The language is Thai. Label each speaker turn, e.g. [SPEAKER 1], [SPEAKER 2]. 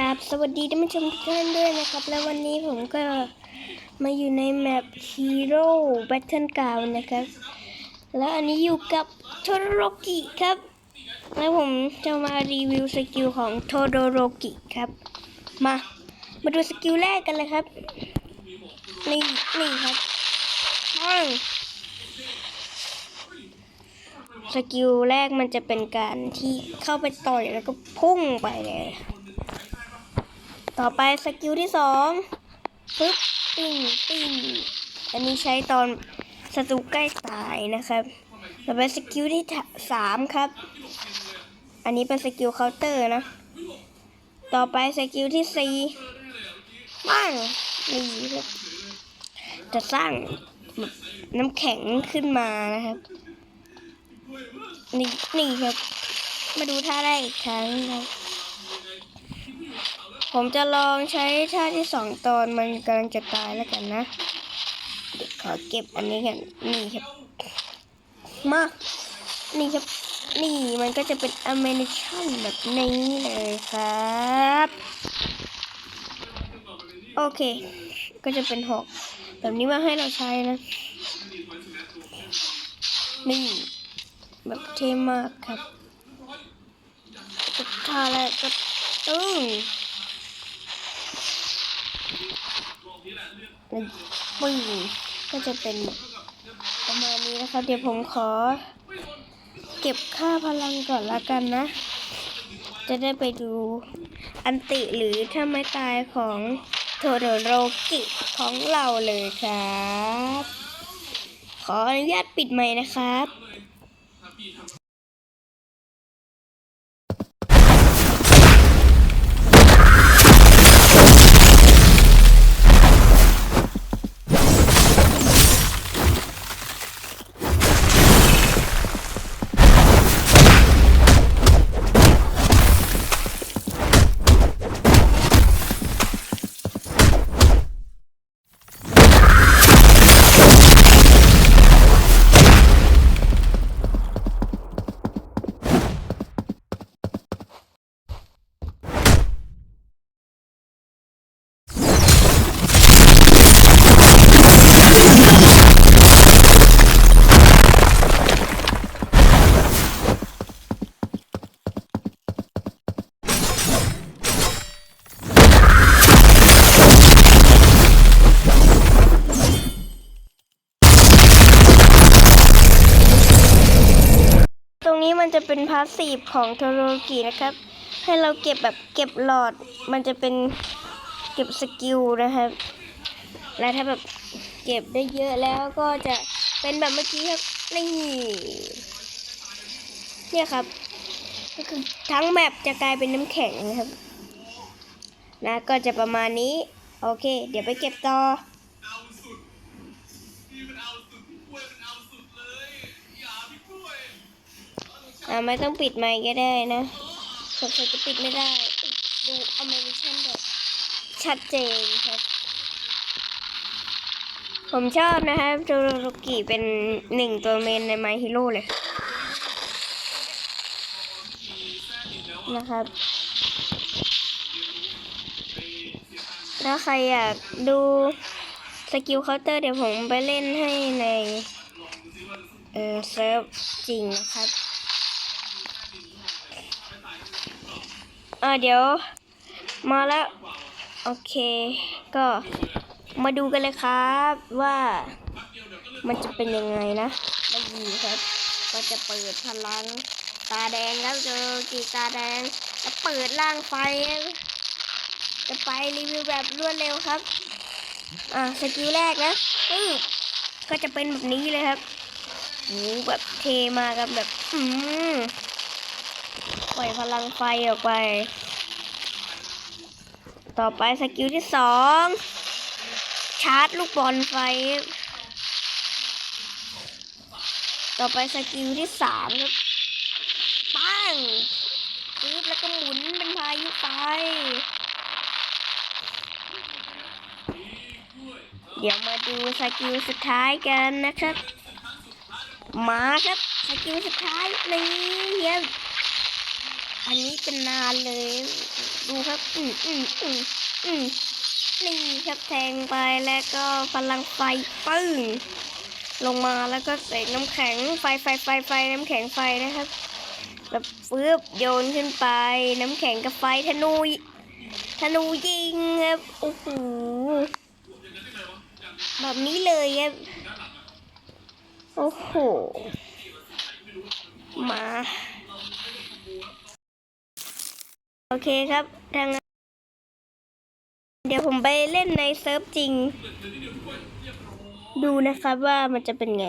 [SPEAKER 1] ครับสวัสดีท่านผู้ชมทุกท่านด้วยนะครับ แล้ววันนี้ผมก็มาอยู่ในแมป Hero Battle Ground นะครับ แล้วอันนี้อยู่กับโทโดโรกิครับ แล้วผมจะมารีวิวสกิลของโทโดโรกิครับ มา มาดูสกิลแรกกันเลยครับ นี่ นี่ครับปังสกิลแรกมันจะเป็นการที่เข้าไปต่อยแล้วก็พุ่งไปเลย ต่อไปสกิลที่สองปึ๊บปิ้งปิ้งอันนี้ใช้ตอนศัตรูใกล้ตายนะครับต่อไปสกิลที่สามครับ อันนี้เป็นสกิลเคาน์เตอร์นะ ต่อไปสกิลที่สี่บ้างนี่ครับจะสร้างน้ำแข็งขึ้นมานะครับ นี่นี่ครับ มาดูท่าได้อีกครั้งครับ ผมจะลองใช้ท่าที่สองตอนมันกำลังจะตายแล้วกันนะ เดี๋ยวขอเก็บอันนี้กันนี่ครับ มานี่ครับ นี่มันก็จะเป็นอเมริชันแบบนี้เลยครับ โอเค ก็จะเป็นหอกแบบนี้มาให้เราใช้นะ นี่แบบเท่มากครับท่าแรกก็ตึ้ง ปึ้งก็จะเป็นประมาณนี้นะคะ เดี๋ยวผมขอ เก็บค่าพลังก่อนละกันนะ จะได้ไปดูอันติหรือถ้าไม่ตายของโทโดโรกิของเราเลยครับ ขออนุญาตปิดไมค์นะครับ มันจะเป็นพาสซีฟของโทโรกินะครับ ให้เราเก็บแบบเก็บหลอด มันจะเป็นเก็บสกิลนะครับ แล้วถ้าแบบเก็บได้เยอะแล้วก็จะเป็นแบบเมื่อกี้ครับนี่เนี่ยครับ ก็คือทั้งแมปจะกลายเป็นน้ำแข็งนะครับ นะก็จะประมาณนี้ โอเค เดี๋ยวไปเก็บต่อ อ่าไม่ต้องปิดไมค์ก็ได้นะสงสัยจะปิดไม่ได้ดูอเมริชันแบบชัดเจนครับ ผมชอบนะครับโจโรโรกิเป็นหนึ่งตัวเมนใน My Hero เลยนะครับถ้าใครอยากดูสกิลเคาน์เตอร์เดี๋ยวผมไปเล่นให้ในเซิร์ฟจริงนะครับ อ่าเดี๋ยว มาแล้ว โอเค ก็มาดูกันเลยครับว่ามันจะเป็นยังไงนะไม่ดีครับ ก็จะเปิดพลังตาแดงแล้วเจอกีตาแดงจะเปิดร่างไฟ จะไปรีวิวแบบรวดเร็วครับ อ่าสกิลแรกนะปึ๊บก็จะเป็นแบบนี้เลยครับโหแบบเทมากันแบบ อืม ปล่อยพลังไฟออกไป ต่อไปสกิลที่สองชาร์จลูกบอลไฟ ต่อไปสกิลที่สามครับปังปึ๊บแล้วก็หมุนเป็นพายุไฟ เดี๋ยวมาดูสกิลสุดท้ายกันนะครับ มาครับสกิลสุดท้ายนี่เฮีย อันนี้เป็นนานเลย ดูครับ อืมอืมอืมอืมนี่ครับแทงไปแล้วก็พลังไฟปึ้งลงมาแล้วก็ใส่น้ำแข็งไฟไฟไฟไฟน้ำแข็งไฟนะครับแบบฟืบโยนขึ้นไป น้ำแข็งกับไฟธนูธนูยิงครับโอ้โหแบบนี้เลยครับโอ้โหมา โอเคครับทางเดี๋ยวผมไปเล่นในเซิร์ฟจริง ดูนะครับว่ามันจะเป็นไง